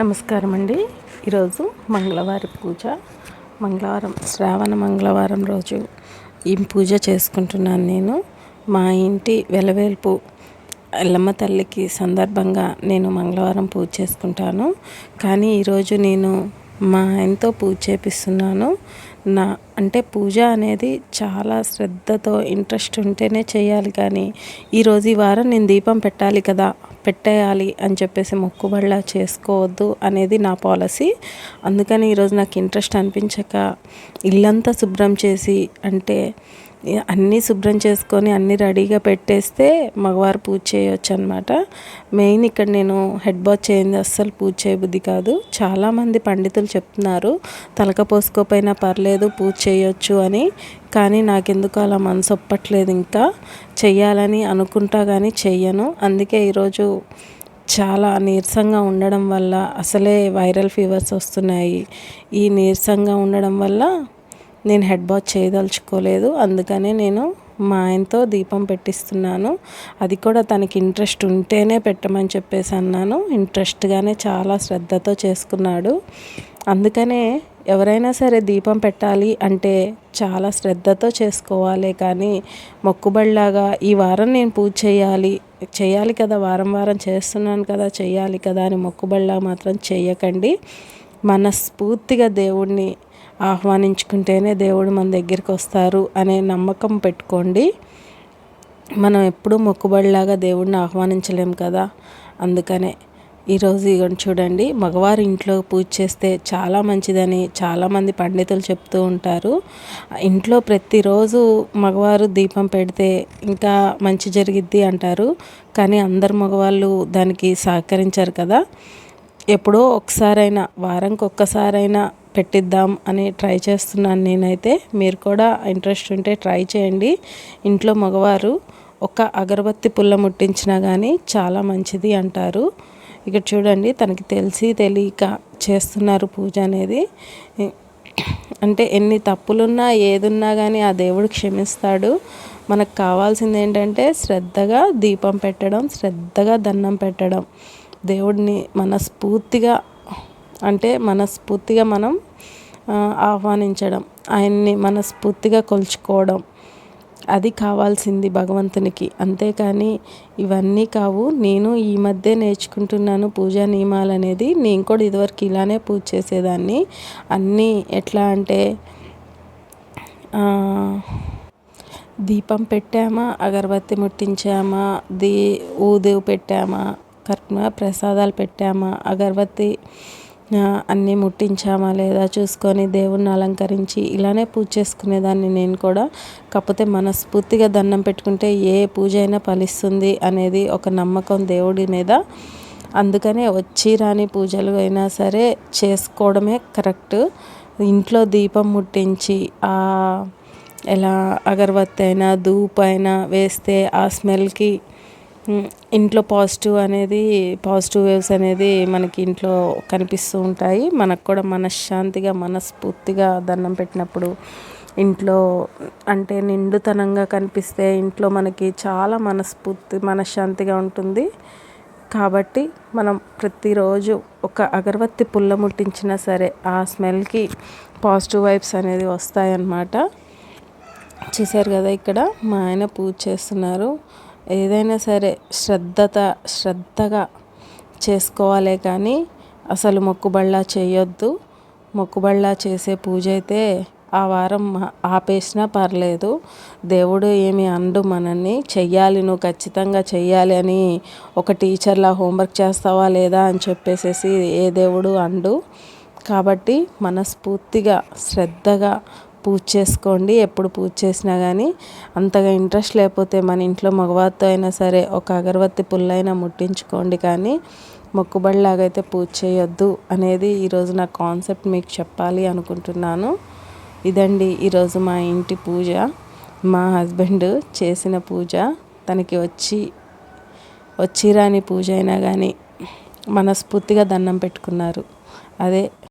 నమస్కారం అండి ఈరోజు మంగళవారి పూజ. మంగళవారం శ్రావణ మంగళవారం రోజు ఈ పూజ చేసుకుంటున్నాను నేను. మా ఇంటి వెలవేల్పు ఎల్లమ్మ తల్లికి సందర్భంగా నేను మంగళవారం పూజ చేసుకుంటాను. కానీ ఈరోజు నేను మా ఆయనతో పూజ చేపిస్తున్నాను. నా అంటే పూజ అనేది చాలా శ్రద్ధతో ఇంట్రెస్ట్ ఉంటేనే చేయాలి కానీ ఈరోజు ఈ వారం నేను దీపం పెట్టాలి కదా పెట్టేయాలి అని చెప్పేసి మొక్కుబడిలా చేసుకోవద్దు అనేది నా పాలసీ. అందుకని ఈరోజు నాకు ఇంట్రెస్ట్ అనిపించక ఇల్లంతా శుభ్రం చేసి అంటే అన్నీ శుభ్రం చేసుకొని అన్నీ రెడీగా పెట్టేస్తే మగవారు పూజ చేయొచ్చు అనమాట మెయిన్ ఇక్కడ నేను హెడ్ బాత్ చేయింది అస్సలు పూజ చేయబుద్ధి కాదు. చాలామంది పండితులు చెప్తున్నారు తలక పోసుకోపోయినా పర్లేదు పూజ చేయొచ్చు అని కానీ నాకెందుకు అలా మనసు ఒప్పట్లేదు ఇంకా. చెయ్యాలని అనుకుంటా కానీ చెయ్యను. అందుకే ఈరోజు చాలా నీరసంగా ఉండడం వల్ల అసలే వైరల్ ఫీవర్స్ వస్తున్నాయి. ఈ నీరసంగా ఉండడం వల్ల నేను హెడ్ బాత్ చేయదలుచుకోలేదు. అందుకనే నేను మా ఆయనతో దీపం పెట్టిస్తున్నాను. అది కూడా తనకి ఇంట్రెస్ట్ ఉంటేనే పెట్టమని చెప్పేసి అన్నాను. ఇంట్రెస్ట్గానే చాలా శ్రద్ధతో చేసుకున్నాడు. అందుకనే ఎవరైనా సరే దీపం పెట్టాలి అంటే చాలా శ్రద్ధతో చేసుకోవాలి. కానీ మొక్కుబడిలాగా ఈ వారం నేను పూజ చేయాలి చేయాలి కదా వారం వారం చేస్తున్నాను కదా చేయాలి కదా అని మొక్కుబడిలా మాత్రం చేయకండి. మనస్ఫూర్తిగా దేవుణ్ణి ఆహ్వానించుకుంటేనే దేవుడు మన దగ్గరికి వస్తారు అనే నమ్మకం పెట్టుకోండి. మనం ఎప్పుడూ మొక్కుబడిలాగా దేవుడిని ఆహ్వానించలేం కదా? అందుకనే ఈరోజు ఇగోండి చూడండి మగవారి ఇంట్లో పూజ చేస్తే చాలా మంచిదని చాలామంది పండితులు చెప్తూ ఉంటారు. ఇంట్లో ప్రతిరోజు మగవారు దీపం పెడితే ఇంకా మంచి జరిగిద్ది అంటారు. కానీ అందరు మగవాళ్ళు దానికి సహకరించారు కదా? ఎప్పుడో ఒకసారైనా వారంకి ఒక్కసారైనా పెట్టిద్దాం అని ట్రై చేస్తున్నాను నేనైతే. మీరు కూడా ఇంట్రెస్ట్ ఉంటే ట్రై చేయండి. ఇంట్లో మగవారు ఒక అగరబత్తి పుల్ల ముట్టించినా కానీ చాలా మంచిది అంటారు. ఇక్కడ చూడండి తనకి తెలిసి తెలియక చేస్తున్నారు పూజ అనేది. అంటే ఎన్ని తప్పులున్నా ఏదున్నా కానీ ఆ దేవుడు క్షమిస్తాడు. మనకు కావాల్సింది ఏంటంటే శ్రద్ధగా దీపం పెట్టడం శ్రద్ధగా దండం పెట్టడం. దేవుడిని మనస్ఫూర్తిగా అంటే మనస్ఫూర్తిగా మనం ఆహ్వానించడం ఆయన్ని మనస్ఫూర్తిగా కొలుచుకోవడం అది కావాల్సింది భగవంతునికి. అంతేకాని ఇవన్నీ కావు. నేను ఈ మధ్య నేర్చుకుంటున్నాను పూజా నియమాలు అనేది. నేను కూడా ఇదివరకు ఇలానే పూజ చేసేదాన్ని. అన్నీ ఎట్లా అంటే దీపం పెట్టామా అగరబత్తి ముట్టించామా దీ ఊదేవు పెట్టామా కర్మ ప్రసాదాలు పెట్టామా అగరబత్తి అన్నీ ముట్టించామా లేదా చూసుకొని దేవుణ్ణి అలంకరించి ఇలానే పూజ చేసుకునేదాన్ని నేను కూడా. కాకపోతే మనస్ఫూర్తిగా దండం పెట్టుకుంటే ఏ పూజ అయినా ఫలిస్తుంది అనేది ఒక నమ్మకం దేవుడి మీద. అందుకనే వచ్చి రాని పూజలు అయినా సరే చేసుకోవడమే కరెక్ట్. ఇంట్లో దీపం ముట్టించి ఎలా అగరబత్తి అయినా ధూప్ అయినా వేస్తే ఆ స్మెల్కి ఇంట్లో పాజిటివ్ అనేది పాజిటివ్ వేవ్స్ అనేది మనకి ఇంట్లో కనిపిస్తూ ఉంటాయి. మనకు కూడా మనశ్శాంతిగా మనస్ఫూర్తిగా దండం పెట్టినప్పుడు ఇంట్లో అంటే నిండుతనంగా కనిపిస్తే ఇంట్లో మనకి చాలా మనస్ఫూర్తి మనశ్శాంతిగా ఉంటుంది. కాబట్టి మనం ప్రతిరోజు ఒక అగరబత్తి పుల్ల ముట్టించినా సరే ఆ స్మెల్కి పాజిటివ్ వైబ్స్ అనేది వస్తాయన్నమాట. చూసారు కదా ఇక్కడ మా ఆయన పూజ చేస్తున్నారు. ఏదైనా సరే శ్రద్ధత శ్రద్ధగా చేసుకోవాలే కానీ అసలు మొక్కుబళ్ళ చేయొద్దు. మొక్కుబళ్ళ చేసే పూజ అయితే ఆ వారం ఆపేసినా పర్లేదు. దేవుడు ఏమి అండు మనల్ని. చెయ్యాలి నువ్వు ఖచ్చితంగా చెయ్యాలి అని ఒక టీచర్లా హోంవర్క్ చేస్తావా లేదా అని చెప్పేసేసి ఏ దేవుడు అండు. కాబట్టి మనస్ఫూర్తిగా శ్రద్ధగా పూజ చేసుకోండి ఎప్పుడు పూజ చేసినా కానీ అంతగా ఇంట్రెస్ట్ లేకపోతే మన ఇంట్లో మగవారితో అయినా సరే ఒక అగరబత్తి పుల్లైనా ముట్టించుకోండి కానీ మొక్కుబడిలాగైతే పూజ చేయొద్దు అనేది ఈరోజు నా కాన్సెప్ట్ మీకు చెప్పాలి అనుకుంటున్నాను. ఇదండి ఈరోజు మా ఇంటి పూజ. మా హస్బెండ్ చేసిన పూజ. తనకి వచ్చి వచ్చిరాని పూజ అయినా కానీ మనస్ఫూర్తిగా దండం పెట్టుకున్నారు. అదే